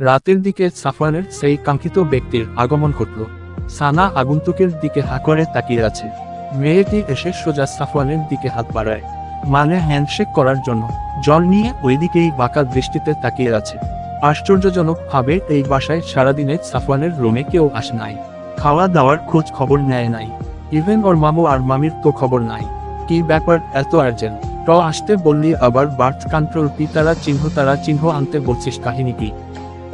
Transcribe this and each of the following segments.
রাতের দিকে সাফওয়ানের সেই কাঙ্ক্ষিত ব্যক্তির আগমন ঘটল। সানা আগন্তুকের দিকে হা করে তাকিয়ে আছে। মেয়েটি এসে সোজা সাফওয়ানের দিকে হাত বাড়ায়। মানে হ্যান্ডশেক করার জন্য। জল নিয়ে ওইদিকেই বাঁকা দৃষ্টিতে তাকিয়ে আছে। আশ্চর্যজনক ভাবে এই বাসায় সারাদিনে সাফওয়ানের রুমে কেউ আসে নাই। খাওয়া দাওয়ার খোঁজ খবর নেয় নাই। ইভেন ওর মামু আর মামির তো খবর নাই। কি ব্যাপার, এত আর্জেন্ট। ট আসতে বললি আবার বার্থ কন্ট্রোল কি তারা চিহ্ন তারা চিহ্ন আনতে বলছিস কাহিনী কি?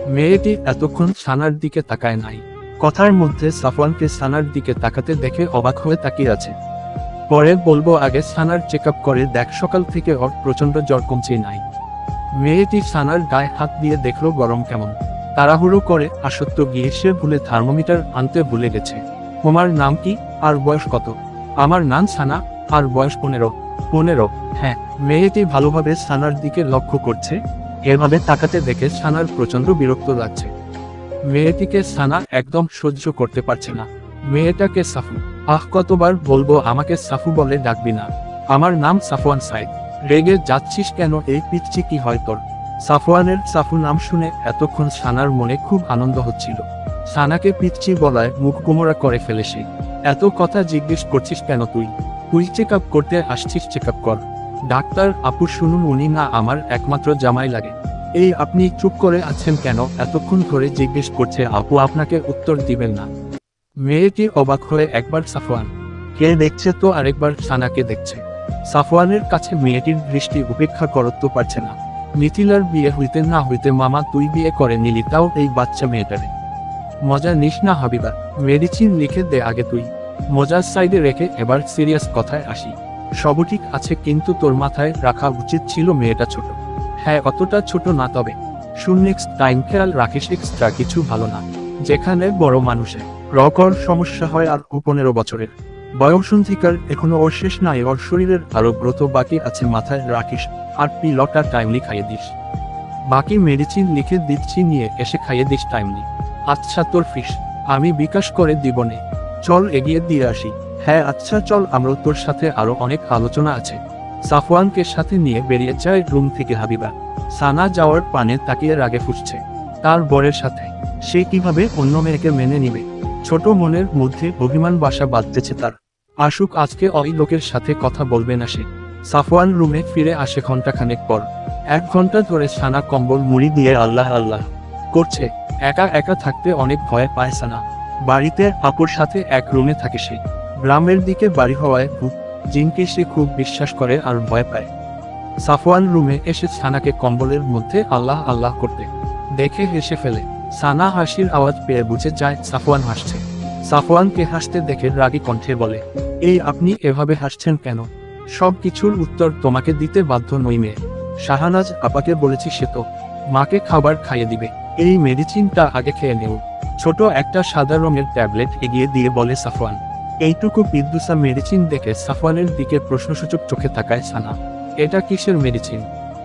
মেয়েটি এতক্ষণ সানার দিকে তাকায় নাই। কথার মধ্যে সাফওয়ানকে সানার দিকে তাকাতে দেখে অবাক হয়ে তাকিয়ে আছে। পরে বলব আগে সানার চেক করে দেখ, সকাল থেকে ওর প্রচণ্ড জ্বর কমছে নাই। মেয়েটি সানার গায়ে হাত দিয়ে দেখল গরম কেমন। তাড়াহুড়ো করে আসত্য গিয়ে সে ভুলে থার্মোমিটার আনতে ভুলে গেছে। তোমার নাম কি? আর বয়স কত? আমার নাম সানা, আর বয়স পনেরো। পনেরো হ্যাঁ মেয়েটি ভালোভাবে সানার দিকে লক্ষ্য করছে। এভাবে তাকাতে দেখে সানার প্রচণ্ড বিরক্ত লাগছে। মেয়েটিকে সানা একদম সহ্য করতে পারছে না। মেয়েটাকে সাফু, আহ, কতবার বলব আমাকে সাফু বলে ডাকবি না। আমার নাম সাফওয়ান সাইদ। রেগে যাচ্ছিস কেন? এই পিচ্ছি কি হয় তোর? সাফওয়ানের সাফু নাম শুনে এতক্ষণ সানার মনে খুব আনন্দ হচ্ছিল। সানাকে পিচ্ছি বলায় মুখ কুমোরা করে ফেলে সে। এত কথা জিজ্ঞেস করছিস কেন তুই? তুই চেক করতে আসছিস চেক কর। ডাক্তার আপু শুনুন, উনি না আমার একমাত্র জামাই লাগে। এই আপনি চুপ করে আছেন কেন? এতক্ষণ ধরে জিজ্ঞেস করছে আপু, আপনাকে উত্তর দিবেন না। মেয়েটি অবাক হয়ে একবার সাফওয়ান কে দেখছে তো আরেকবার সানাকে দেখছে। সাফওয়ানের কাছে মেয়েটির দৃষ্টি উপেক্ষা করতে পারছে না। মিথিলার বিয়ে হইতে না হইতে মামা তুই বিয়ে করে নিলি, তাও এই বাচ্চা মেয়েটারে। মজা নিস না হাবিবা, মেডিসিন লিখে দে আগে তুই। মজার সাইডে রেখে এবার সিরিয়াস কথায় আসি। সবও ঠিক আছে কিন্তু তোর মাথায় রাখা উচিত ছিল মেয়েটা ছোট। হ্যাঁ অতটা ছোট না তবে। শুন নেক্সট টাইম খেয়াল রাখিস এক্সট্রা কিছু ভালো না। যেখানে বড় মানুষে রকর সমস্যা হয় আর পনেরো বছরের। বয়সন্ধিকার এখনও ওর শেষ নাই ওর শরীরের আরও ব্রত বাকি আছে, মাথায় রাখিস। আর পিলটা টাইমলি খাইয়ে দিস। বাকি মেডিসিন লিখে দিচ্ছি নিয়ে এসে খাইয়ে দিস টাইমলি আচ্ছা তোর ফিস আমি বিকাশ করে দিবনে চল এগিয়ে দিয়ে আসি। হ্যাঁ আচ্ছা চল, আমরা তোর সাথে আরও অনেক আলোচনা আছে। সাফওয়ানকে সাথে নিয়ে বেরিয়ে যায় রুম থেকে হাবিবা। সানা যাওয়ার পানে তাকিয়ে রাগে ফুসছে। তার বরের সাথে। সে কীভাবে অন্য মেয়েকে মেনে নিবে? ছোট মনের মধ্যে অভিমান বাসা বাঁধতেছে তার। আশুক আজকে ওই লোকের সাথে কথা বলবে না সে। সাফওয়ান রুমে ফিরে আসে ঘন্টাখানেক পর। এক ঘণ্টা ধরে সানা কম্বল মুড়ি দিয়ে আল্লাহ আল্লাহ করছে। একা একা থাকতে অনেক ভয় পায় সানা। বাড়িতে আপুর সাথে এক রুমে থাকে সে। গ্রামের দিকে বাড়ি হওয়ায় খুব জিনকে সে খুব বিশ্বাস করে আর ভয় পায়। সাফওয়ান রুমে এসে সানাকে কম্বলের মধ্যে আল্লাহ আল্লাহ করতে দেখে হেসে ফেলে। সানা হাসির আওয়াজ পেয়ে বুঝে যায় সাফওয়ান হাসছে। সাফওয়ানকে হাসতে দেখে রাগী কণ্ঠে বলে, এই আপনি এভাবে হাসছেন কেন? সব কিছুর উত্তর তোমাকে দিতে বাধ্য নই মেয়ে শাহানাজ আপাকে বলেছি সে তো মাকে খাবার খাইয়ে দিবে। এই মেডিসিনটা আগে খেয়ে নেও। ছোট একটা সাদা রঙের ট্যাবলেট এগিয়ে দিয়ে বলে সাফওয়ান এইটুকু বিদ্যুসা মেডিসিন দেখে সাফওয়ানের দিকে প্রশ্নসূচক চোখে তাকায় সানা। এটা কিসের মেডিসিন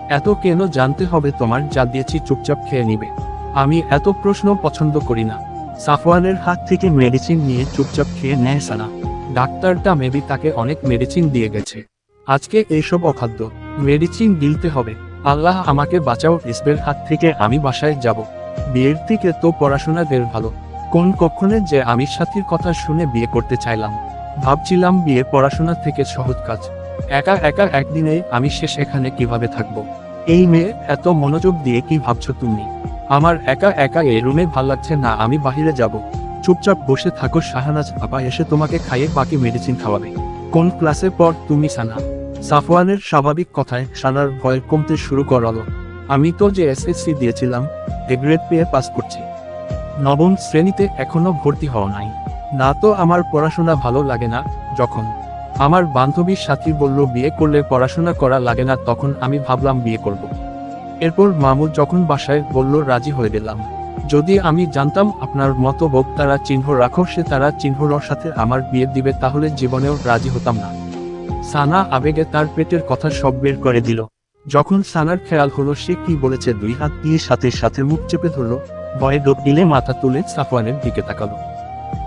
এত কেন জানতে হবে তোমার? যা দিয়েছি চুপচাপ খেয়ে নিবে। আমি এত প্রশ্ন পছন্দ করি না। সাফওয়ানের হাত থেকে মেডিসিন নিয়ে চুপচাপ খেয়ে নেয় সানা। ডাক্তারটা মেবি তাকে অনেক মেডিসিন দিয়ে গেছে। আজকে এইসব অখাদ্য। মেডিসিন গিলতে হবে। আল্লাহ আমাকে বাঁচাও, ইসবের হাত থেকে আমি বাসায় যাব। বিয়ের থেকে তো পড়াশোনা বের ভালো। কোন কক্ষণে যে আমি সাথীর কথা শুনে বিয়ে করতে চাইলাম। ভাবছিলাম বিয়ে পড়াশোনা থেকে সহজ কাজ। একা একা একদিনে আমি সে সেখানে কীভাবে থাকব? এই মেয়ে এত মনোযোগ দিয়ে কি ভাবছ তুমি? আমার একা একা এই রুমে ভালো লাগছে না, আমি বাহিরে যাব। চুপচাপ বসে থাকো শাহানাজ আপা এসে তোমাকে খাইয়ে বাকি মেডিসিন খাওয়াবে। কোন ক্লাসে পর তুমি সানা? সাফওয়ানের স্বাভাবিক কথায় সানার ভয় কমতে শুরু করালো। আমি তো যে এসএসসি দিয়েছিলাম এ গ্রেড পেয়ে পাস করছি। নবম শ্রেণীতে এখনও ভর্তি হওয়া নাই। না তো আমার পড়াশোনা ভালো লাগে না, যখন আমার বান্ধবীর সাথী বলল, বিয়ে করলে পড়াশোনা করা লাগে না, তখন আমি ভাবলাম, বিয়ে করব। এরপর মামু যখন বাসায় বলল, রাজি হয়ে গেলাম। যদি আমি জানতাম আপনার মতো তারা চিহ্ন রাখো, সে তারা চিহ্নর সাথে আমার বিয়ে দিবে, তাহলে জীবনেও রাজি হতাম না। সানা আবেগে তার পেটের কথা সব বের করে দিল। যখন সানার খেয়াল হলো, সে কি বলেছে, দুই হাত দিয়ে সাথে সাথে মুখ চেপে ধরলো ভয়ে ডোব দিলে মাথা তুলে সাফওয়ানের দিকে তাকালো।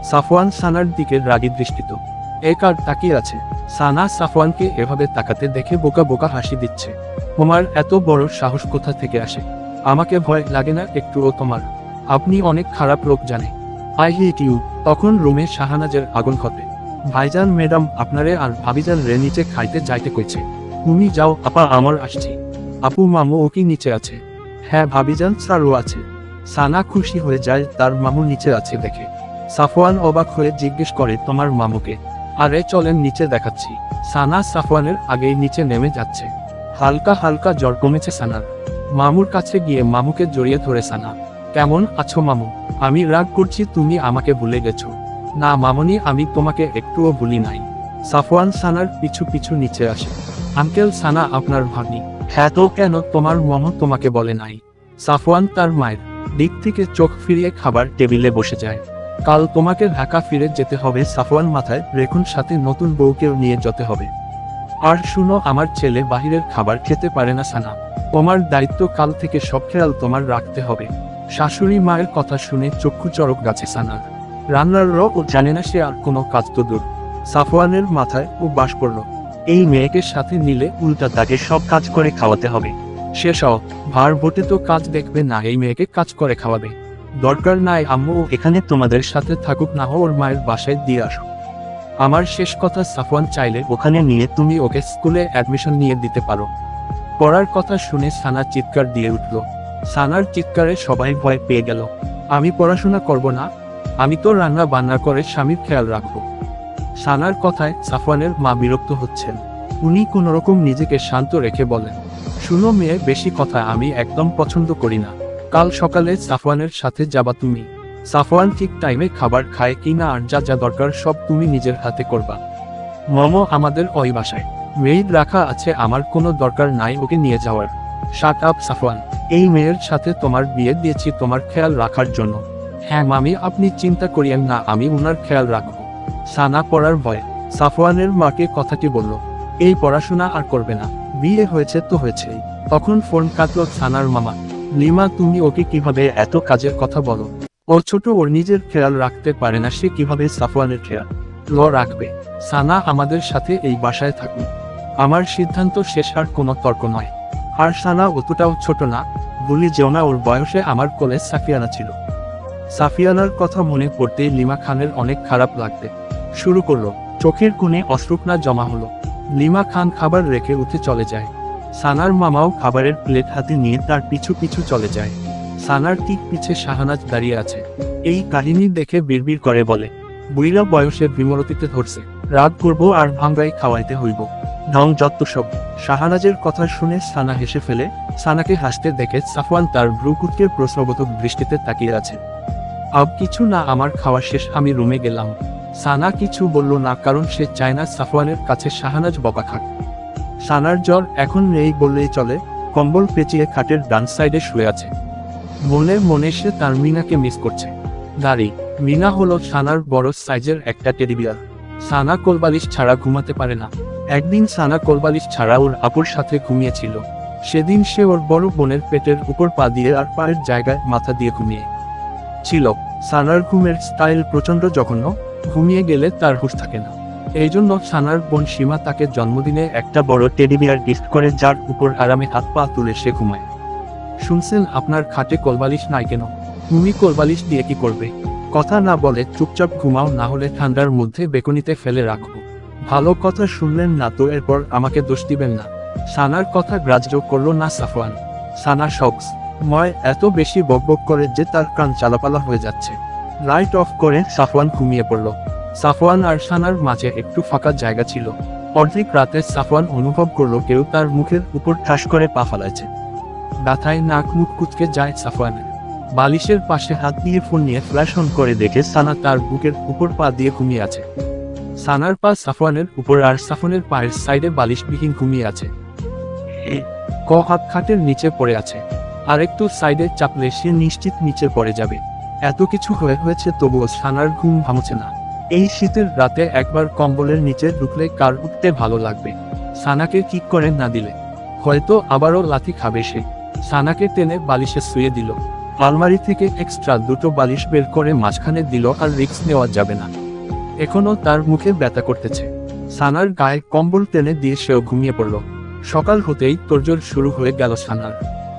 সাফওয়ান সানার দিকে রাগি দৃষ্টিত। এক আর তাকিয়ে আছে? সানা সাফওয়ানকে এভাবে তাকাতে দেখে বোকা বোকা হাসি দিচ্ছে। তোমার এত বড় সাহস কোথা থেকে আসে? আমাকে ভয় লাগে না একটুও তোমার? আপনি অনেক খারাপ লোক জানে। I hate you. তখন রুমে শাহানাজের আগুন ঘটে। ভাইজান, ম্যাডাম, আপনারে আর ভাবিজান রে নিচে খাইতে যাইতে কইছে। তুমি যাও, আপা, আমার আসছি। আপু, মামু ও কি নিচে আছে? হ্যাঁ ভাবিজান স্যারও আছে। সানা খুশি হয়ে যায়, তার মামু নিচে আছে দেখে। সাফওয়ান অবাক হয়ে জিজ্ঞেস করে, তোমার মামুকে? আরে চলেন নিচে দেখাচ্ছি। সানা সাফওয়ানের আগেই নিচে নেমে যাচ্ছে। হালকা হালকা জ্বর কমেছে সানার। মামুর কাছে গিয়ে মামুকে জড়িয়ে ধরে, সানা, কেমন আছো মামু? আমি রাগ করছি, তুমি আমাকে ভুলে গেছো। না মামনি, আমি তোমাকে একটুও ভুলি নাই। সাফওয়ান সানার পিছু পিছু নিচে আসে। আঙ্কেল, সানা আপনার ভাগ্নি। হ্যাঁ তো কেন? তোমার মম তোমাকে বলে নাই। সাফওয়ান তার মায়ের দিক থেকে চোখ ফিরিয়ে খাবার টেবিলে বসে যায়। কাল তোমাকে ঢাকা ফিরে যেতে হবে সাফওয়ান মাথায়, রেখুন সাথে নতুন বউকেও নিয়ে যেতে হবে। আর শুনো, আমার ছেলে বাহিরের খাবার খেতে পারে না সানা। তোমার দায়িত্ব কাল থেকে সব খেয়াল তোমার রাখতে হবে। শাশুড়ি মায়ের কথা শুনে চক্ষু চড়ক গাছে সানার রান্নার র ও জানে না সে আর কোনো কাজ তো দূর। সাফওয়ানের মাথায় ও বাস করল এই মেয়েকে সাথে নিলে উল্টা তাকে সব কাজ করে খাওয়াতে হবে। সে সব ভার ভোটে তো কাজ দেখবে না, এই মেয়েকে কাজ করে খাওয়াবে। দরকার নাই, আম্মু, এখানে তোমাদের সাথে থাকুক, না ওর মায়ের বাসায় দিয়ে আসো। আমার শেষ কথা, সাফওয়ান চাইলে ওখানে নিয়ে তুমি ওকে স্কুলে অ্যাডমিশন নিয়ে দিতে পারো। পড়ার কথা শুনে সানা চিৎকার দিয়ে উঠল। সানার চিৎকারে সবাই ভয় পেয়ে গেল। আমি পড়াশোনা করব না, আমি তো রান্না বান্না করে স্বামীর খেয়াল রাখব। সানার কথায় সাফওয়ানের মা বিরক্ত হচ্ছেন। উনি কোনোরকম নিজেকে শান্ত রেখে বলেন শুনো মেয়ে, বেশি কথা আমি একদম পছন্দ করি না। কাল সকালে সাফওয়ানের সাথে যাবা তুমি। সাফওয়ান ঠিক টাইমে খাবার খায় কি না আর যা যা দরকার সব তুমি নিজের হাতে করবা। মমো আমাদের ওই বাসায়। মেয়ের রাখা আছে, আমার কোনো দরকার নাই ওকে নিয়ে যাওয়ার। Shut up Safwan. এই মেয়ের সাথে তোমার বিয়ে দিয়েছি তোমার খেয়াল রাখার জন্য। হ্যাঁ মামি, আপনি চিন্তা করিয়েন না, আমি উনার খেয়াল রাখব। সানা পড়ার ভয়। সাফওয়ানের মাকে কথাটি বলল, এই পড়াশোনা আর করবে না। বিয়ে হয়েছে তো হয়েছেই। তখন ফোন কাটল সানার মামা। লিমা, তুমি ওকে কীভাবে এত কাজের কথা বলো? ওর ছোট, ওর নিজের খেয়াল রাখতে পারে না, সে কীভাবে সাফওয়ানের খেয়াল ল রাখবে? সানা, আমাদের সাথে এই বাসায় থাকুন। আমার সিদ্ধান্ত শেষ, আর কোনো তর্ক নয়। আর সানা অতটাও ছোট না, বলি যেও না, ওর বয়সে আমার কোলে সাফিয়ানা ছিল। সাফিয়ানার কথা মনে পড়তেই লিমা খানের অনেক খারাপ লাগতে শুরু করল। চোখের কোণে অশ্রুকনা জমা হলো। লিমা খান খাবার রেখে উঠে চলে যায়। সানার মামাও খাবারের প্লেট হাতে নিয়ে তার পিছু পিছু চলে যায়। সানার ঠিক পিছে শাহানাজ দাঁড়িয়ে আছে। এই কাহিনী দেখে বিড়বিড় করে বলে বুইরা বয়সে বিমরতিতে ধরছে। রাগ করব আর ভাঙ্গাই খাওয়াইতে হইব। ঢং যত সব। শাহানাজের কথা শুনে সানা হেসে ফেলে, সানাকে হাসতে দেখে সাফওয়ান তার ভ্রুকুটকে প্রশ্নবোধক দৃষ্টিতে তাকিয়ে আছে। আব কিছু না, আমার খাওয়া শেষ, আমি রুমে গেলাম। সানা কিছু বলল না কারণ সে চায় না সাফওয়ানের কাছে শাহানাজ বকা খাক। সানার জ্বর এখন নেই বললেই চলে, কম্বল পেঁচিয়ে খাটের ডান সাইডে শুয়ে আছে। মনে মনে সে তার মিনাকে মিস করছে। দাঁড়ি, মিনা হলো সানার বড় সাইজের একটা টেডিবিয়ার সানা কোলবালিশ ছাড়া ঘুমাতে পারে না। একদিন সানা কোলবালিশ ছাড়া ওর আপুর সাথে ঘুমিয়েছিল। সেদিন সে ওর বড় বোনের পেটের উপর পা দিয়ে আর পায়ের জায়গায় মাথা দিয়ে ঘুমিয়ে। ছিল। সানার ঘুমের স্টাইল প্রচণ্ড জঘন্য। ঘুমিয়ে গেলে তার হুশ থাকে না। এই জন্য সানার বোন সীমা তাকে জন্মদিনে একটা বড় টেডি বিয়ার গিফট করে যার উপর আরামে হাত পা তুলে সে ঘুমায়। শুনছেন আপনার খাটে কোলবালিশ নাই কেন? তুমি কোলবালিশ দিয়ে কি করবে? কথা না বলে চুপচাপ ঘুমাও, না হলে ঠান্ডার মধ্যে বেকনিতে ফেলে রাখব ভালো কথা শুনলেন না তো এরপর আমাকে দোষ দিবেন না। সানার কথা গ্রাহ্য করল না সাফওয়ান। সানা শক্স। ময় এত বেশি বকবক করে যে তার কান চালাপালা হয়ে যাচ্ছে। লাইট অফ করে সাফওয়ান ঘুমিয়ে পড়ল। সাফওয়ান আর সানার মাঝে একটু ফাঁকা জায়গা ছিল। অর্ধেক রাতে সাফওয়ান অনুভব করল কেউ তার মুখের উপর ঠাস করে পা ফালাইছে ব্যথায় নাক মুখ কুচকে যায় সাফওয়ানের বালিশের পাশে হাত দিয়ে ফোন নিয়ে ফ্ল্যাশ অন করে দেখে সানা তার বুকের উপর পা দিয়ে ঘুমিয়ে আছে। সানার পা সাফওয়ানের উপর আর সাফনের পায়ের সাইডে বালিশবিহীন ঘুমিয়ে আছে। ক হাত খাটের নিচে পড়ে আছে। আর একটু সাইডে চাপলে সে নিশ্চিত নিচে পড়ে যাবে। এত কিছু হয়ে হয়েছে তবুও সানার ঘুম ভাঙছে না। এই শীতের রাতে একবার কম্বলের নিচে ঢুকলে কার উঠতে ভালো লাগবে? সানাকে কি করে না দিলে? হয়তো আবারও লাথি খাবে সে। সানাকে টেনে বালিশে শুয়ে দিল। আলমারি থেকে এক্সট্রা দুটো বালিশ বের করে মাঝখানে দিল আর রিক্স নেওয়া যাবে না। এখনও তার মুখে ব্যথা করতেছে। সানার গায়ে কম্বল টেনে দিয়ে সেও ঘুমিয়ে পড়ল। সকাল হতেই তোরজোর শুরু হয়ে গেল সানার।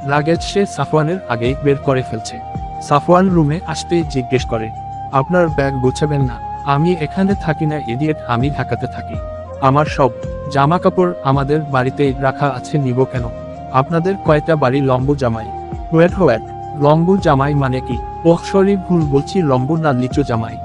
লাগেজ সে সাফওয়ানের আগেই বের করে ফেলছে। সাফওয়ান রুমে আসতেই জিজ্ঞেস করে, আপনার ব্যাগ গোছাবেন না, আমি এখানে থাকি না, ইডিয়েট, আমি ঢাকাতে থাকি। আমার সব জামা কাপড় আমাদের বাড়িতেই রাখা আছে, নিব কেন? আপনাদের কয়টা বাড়ি লম্বু জামাই? ওয়েট ওয়েট, লম্বু জামাই মানে কি? ওহ ভুল বলছি, লম্বু না নিচু জামাই।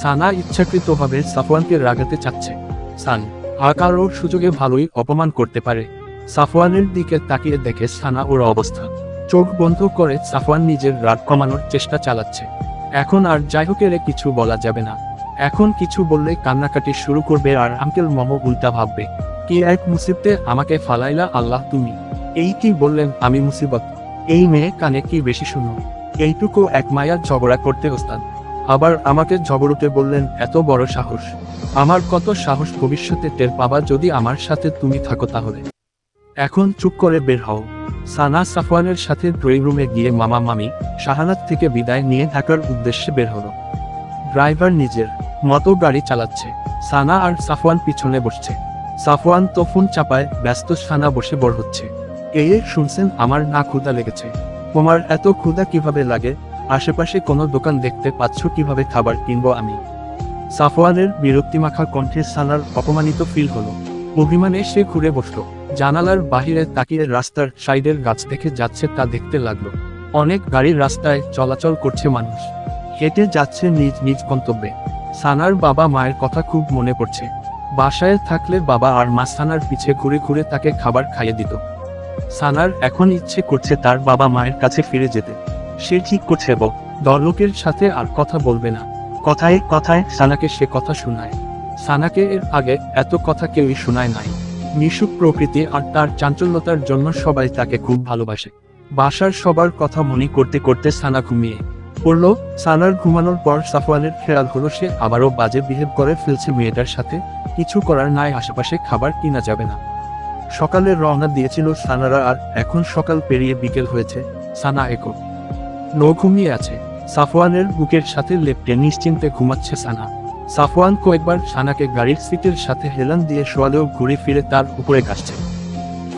সানা ইচ্ছাকৃতভাবে সাফওয়ানকে রাগাতে চাচ্ছে। সান আকার ওর সুযোগে ভালোই অপমান করতে পারে। সাফওয়ানের দিকে তাকিয়ে দেখে সানা ওর অবস্থা। চোখ বন্ধ করে সাফওয়ান নিজের রাগ কমানোর চেষ্টা চালাচ্ছে। এখন আর যাই হোক এরে কিছু বলা যাবে না। এখন কিছু বললে কান্নাকাটি শুরু করবে আর আঙ্কেল মম উল্টা ভাববে। কি এক মুসিবতে আমাকে ফালাইলা আল্লাহ তুমি। এই কি বললেন আমি মুসিবত? এই মেয়ে কানে কি বেশি শুনো? এইটুকু এক মায়া ঝগড়া করতে ওস্তাদ। আবার আমাকে ঝগড়ুতে বললেন, এত বড় সাহস। আমার কত সাহস ভবিষ্যতে টের পাবা যদি আমার সাথে তুমি থাকো তাহলে। এখন চুপ করে বের হও। সানা সাফওয়ানের সাথে ড্রয়িং রুমে গিয়ে মামা মামি শাহানাত থেকে বিদায় নিয়ে ঢাকার উদ্দেশ্যে বের হলো। ড্রাইভার নিজের মতো গাড়ি চালাচ্ছে। সানা আর সাফওয়ান পিছনে বসছে। সাফওয়ান তো ফোন চাপায় ব্যস্ত সানা বসে বড় হচ্ছে। এই শুনছেন, আমার না ক্ষুদা লেগেছে। তোমার এত ক্ষুদা কীভাবে লাগে? আশেপাশে কোনো দোকান দেখতে পাচ্ছ কীভাবে খাবার কিনবো আমি? সাফওয়ানের বিরক্তিমাখা কণ্ঠে সানার অপমানিত ফিল হলো। অভিমানে সে ঘুরে বসল। জানালার বাহিরে তাকিয়ে রাস্তার সাইডের গাছ দেখে যাচ্ছে তা দেখতে লাগল। অনেক গাড়ির রাস্তায় চলাচল করছে মানুষ। হেঁটে যাচ্ছে নিজ নিজ গন্তব্যে। সানার বাবা মায়ের কথা খুব মনে পড়ছে। বাসায় থাকলে বাবা আর মা সানার পিছে ঘুরে ঘুরে তাকে খাবার খাইয়ে দিত। সানার এখন ইচ্ছে করছে তার বাবা মায়ের কাছে ফিরে যেতে। সে ঠিক করছে বক দর্লকের সাথে আর কথা বলবে না। কথায় কথায় সানাকে সে কথা শোনায়। সানাকে এর আগে এত কথা কেউই শোনায় নাই। মিশুক প্রকৃতি আর তার চাঞ্চল্যতার জন্য সবাই তাকে খুব ভালোবাসে। বাসার সবার কথা মনে করতে করতে সানা ঘুমিয়ে পড়ল। সানার ঘুমানোর পর সাফওয়ানের খেয়াল হলো সে আবারও বাজে বিহেভ করে ফেলছে মেয়েটার সাথে। কিছু করার নাই, আশেপাশে খাবার কিনা যাবে না। সকালে রওনা দিয়েছিল সানারা আর এখন সকাল পেরিয়ে বিকেল হয়েছে। সানা একো নো ঘুমিয়ে আছে। সাফওয়ানের বুকের সাথে লেপটে নিশ্চিন্তে ঘুমাচ্ছে সানা। সাফওয়ান কয়েকবার সানাকে গাড়ির সিটের সাথে হেলান দিয়ে শোয়ালেও ঘুরে ফিরে তার উপরে কাটছে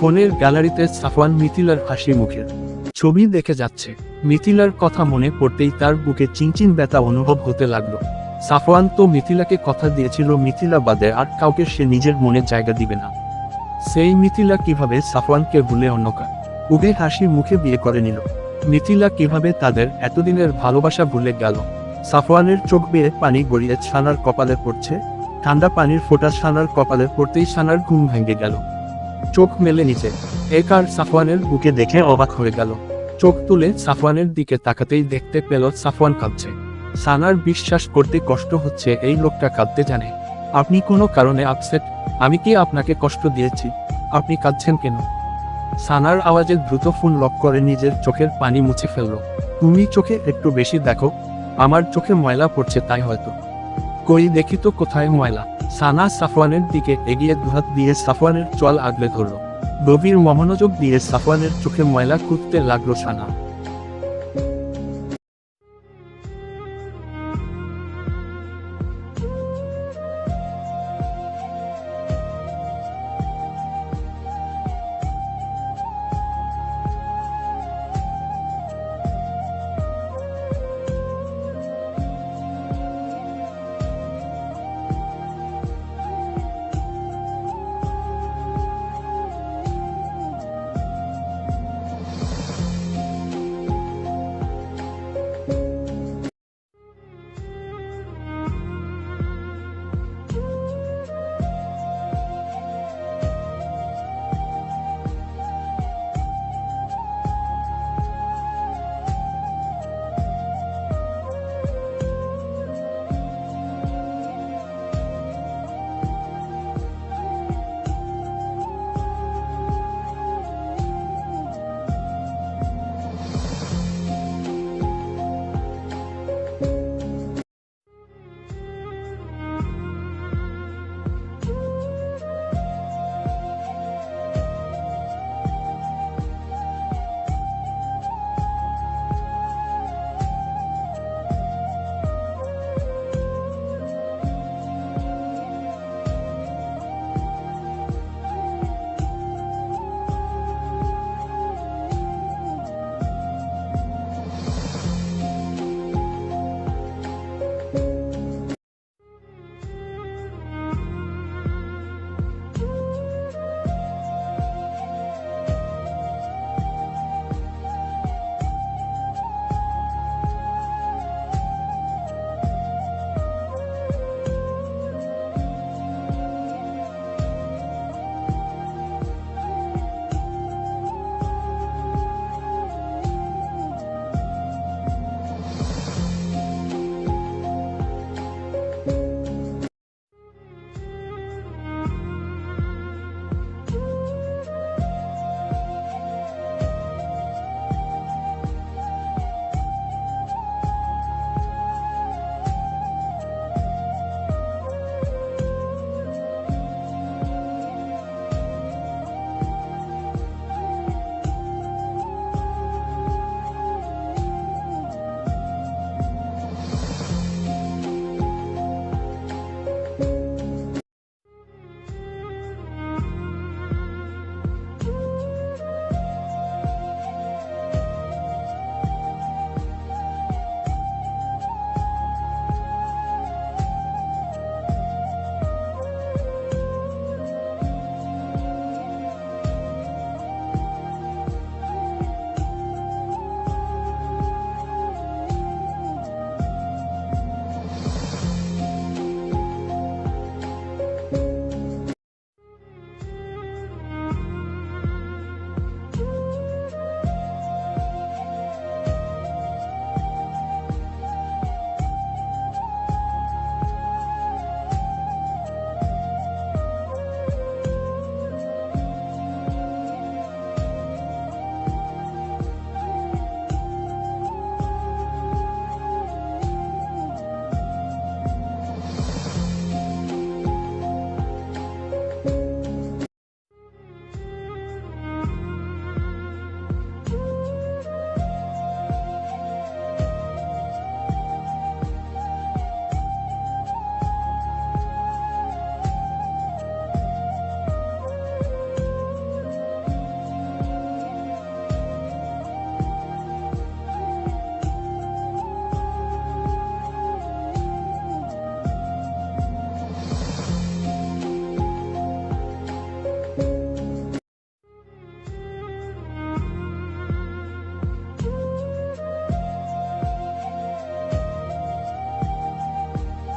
ফোনের গ্যালারিতে সাফওয়ান মিথিলার হাসি মুখের। ছবি দেখে যাচ্ছে। মিথিলার কথা মনে পড়তেই তার বুকে চিনচিন ব্যথা অনুভব হতে লাগল। সাফওয়ান তো মিথিলাকে কথা দিয়েছিল, মিথিলা বাদে আর কাউকে সে নিজের মনে জায়গা দিবে না। সেই মিথিলা কীভাবে সাফওয়ানকে ভুলে অন্যকা উগে হাসি মুখে বিয়ে করে নিল। মিথিলা কীভাবে তাদের এতদিনের ভালোবাসা ভুলে গেল। সাফওয়ানের চোখ বেয়ে পানি গড়িয়ে ছানার কপালে পড়ছে। ঠান্ডা পানির ফোঁটা ছানার কপালে পড়তেই ছানার ঘুম ভেঙে গেল। চোখ মেলে নিচে। এক আর সাফওয়ানের বুকে দেখে অবাক হয়ে গেল। চোখ তুলে সাফওয়ানের দিকে তাকাতেই দেখতে পেল সাফওয়ান কাঁদছে। সানার বিশ্বাস করতে কষ্ট হচ্ছে, এই লোকটা কাঁদতে জানে। আপনি কোনো কারণে আপসেট আমি কি আপনাকে কষ্ট দিয়েছি? আপনি কাঁদছেন কেন? সানার আওয়াজে দ্রুত ফোন লক করে নিজের চোখের পানি মুছে ফেলল। তুমি চোখে একটু বেশি দেখো। আমার চোখে ময়লা পড়ছে তাই হয়তো। কই দেখি তো কোথায় ময়লা। সানা সাফওয়ানের দিকে এগিয়ে দুহাত দিয়ে সাফওয়ানের চল আগলে ধরল। গভীর মহানযোগ দিয়ে সাফওয়ানের চোখে ময়লা খুঁজতে লাগল সানা।